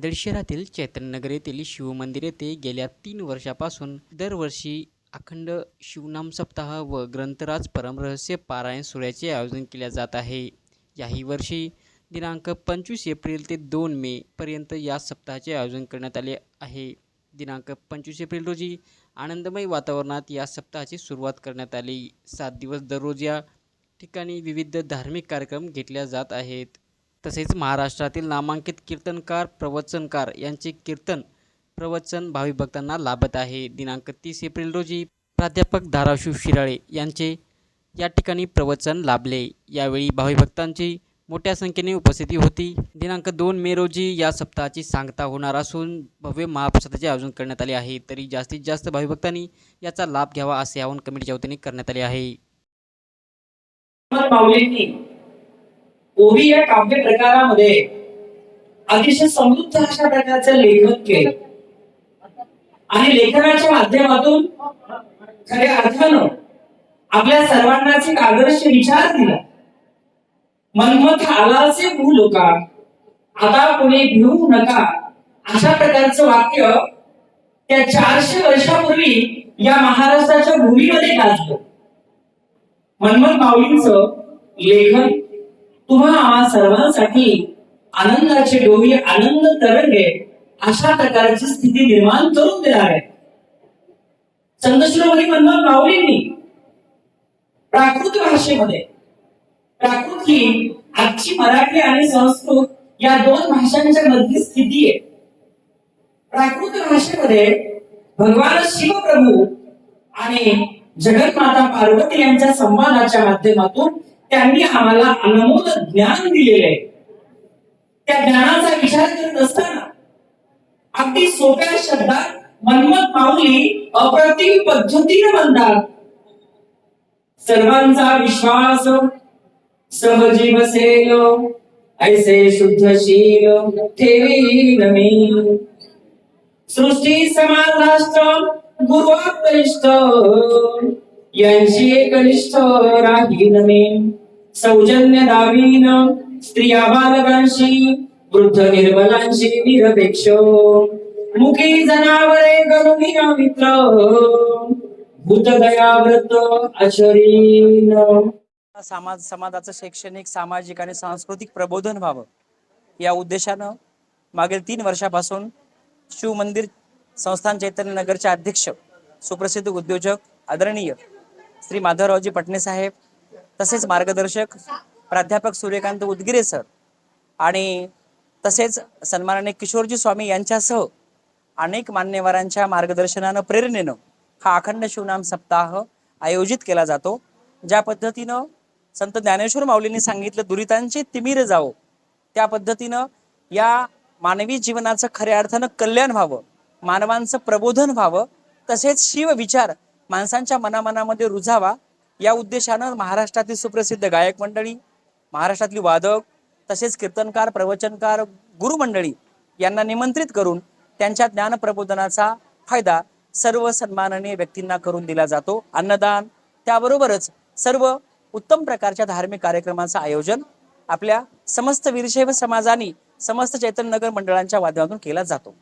नांदेड शहरातील चैतन्यनगर येथील शिवमंदिर येथे गेल्या तीन वर्षापासून दरवर्षी अखंड शिवनाम सप्ताह व ग्रंथराज परमरहस्य पारायण सोहळ्याचे आयोजन केले जात आहे. याही वर्षी दिनांक पंचवीस एप्रिल ते दोन मे पर्यंत या सप्ताहाचे आयोजन करण्यात आले आहे. दिनांक पंचवीस एप्रिल रोजी आनंदमय वातावरणात या सप्ताहाची सुरुवात करण्यात आली. सात दिवस दररोज या ठिकाणी विविध धार्मिक कार्यक्रम घेतल्या जात आहेत. तसेच महाराष्ट्रातील नामांकित कीर्तनकार प्रवचनकार यांचे कीर्तन प्रवचन भावी भक्तांना लाभत आहे. दिनांक तीस एप्रिल रोजी प्राध्यापक धाराशिव शिराळे यांचे या ठिकाणी प्रवचन लाभले. यावेळी भावी भक्तांची मोठ्या संख्येने उपस्थिती होती. दिनांक दोन मे रोजी या सप्ताहाची सांगता होणार असून भव्य महाप्रसादाचे आयोजन करण्यात आले आहे. तरी जास्तीत जास्त भाविभक्तांनी याचा लाभ घ्यावा असे आवाहन कमिटीच्या वतीने करण्यात आले आहे. ओवी या काव्य प्रकारामध्ये अतिशय समृद्ध अशा प्रकारचं लेखन केलं. आणि लेखनाच्या माध्यमातून खऱ्या अर्थानं आपल्या सर्वांनाच एक आदर्श विचार दिला. मनमत आलाचे भू लोका आता कोणी भिवू नका. अशा प्रकारचं वाक्य त्या चारशे वर्षापूर्वी या महाराष्ट्राच्या भूमीमध्ये गाजलं. मनमत माऊलींच लेखन तुम्हा सर्वांसाठी आनंदाचे डोही आनंद तरंगे अशा प्रकारची स्थिती निर्माण करून देणार आहे चंद्रशिरोमणी मनमत माऊलींनी प्राकृत भाषेमध्ये प्राकृत ही आजची मराठी आणि संस्कृत या दोन भाषांच्या मधली स्थिती आहे. प्राकृत भाषेमध्ये भगवान शिवप्रभू आणि जगन्माता पार्वती यांच्या संवादाच्या माध्यमातून त्यांनी आम्हाला अनमोल ज्ञान दिलेले आहे. त्या ज्ञानाचा विचार करत असताना अगदी सोप्या शब्दात मनमत माऊली अप्रतिम पद्धतीने म्हणतात सर्वांचा विश्वास सहजीव सेल ऐसे शुद्धशील ठेवीन मी. सृष्टी समान राष्ट्र गुरुवारिष्ठ यांची एकनिष्ठ राहीन मी. सौजन्य दावीन स्त्रिया बालकांशी वृद्ध निर्मलांशी निरपेक्ष. मुखी जनावरे करुणी मित्र. भूतदया व्रत आचरीन समाज समाजाचं शैक्षणिक सामाजिक आणि सांस्कृतिक प्रबोधन व्हावं. या उद्देशानं मागील तीन वर्षापासून शिव मंदिर संस्थान चैतन्य नगरचे अध्यक्ष सुप्रसिद्ध उद्योजक आदरणीय श्री माधवरावजी पटणे साहेब तसेच मार्गदर्शक प्राध्यापक सूर्यकांत उदगिरे सर आणि तसेच सन्माननीय किशोरजी स्वामी यांच्यासह अनेक मान्यवरांच्या मार्गदर्शनानं प्रेरणेनं हा अखंड शिवनाम सप्ताह आयोजित केला जातो ज्या पद्धतीनं संत ज्ञानेश्वर माऊलींनी सांगितलं दुरितांचे तिमिर जावो. त्या पद्धतीनं या मानवी जीवनाचं खऱ्या अर्थानं कल्याण व्हावं मानवांचं प्रबोधन व्हावं तसेच शिव विचार माणसांच्या मनामनामध्ये रुजावा या उद्देशानं महाराष्ट्रातील सुप्रसिद्ध गायक मंडळी महाराष्ट्रातली वादक तसेच कीर्तनकार प्रवचनकार गुरुमंडळी यांना निमंत्रित करून त्यांच्या ज्ञान प्रबोधनाचा फायदा सर्व सन्माननीय व्यक्तींना करून दिला जातो. अन्नदान त्याबरोबरच सर्व उत्तम प्रकारच्या धार्मिक कार्यक्रमांचं आयोजन आपल्या समस्त वीरशैव समाजाने समस्त चैतन्यनगर मंडळांच्या माध्यमातून केला जातो.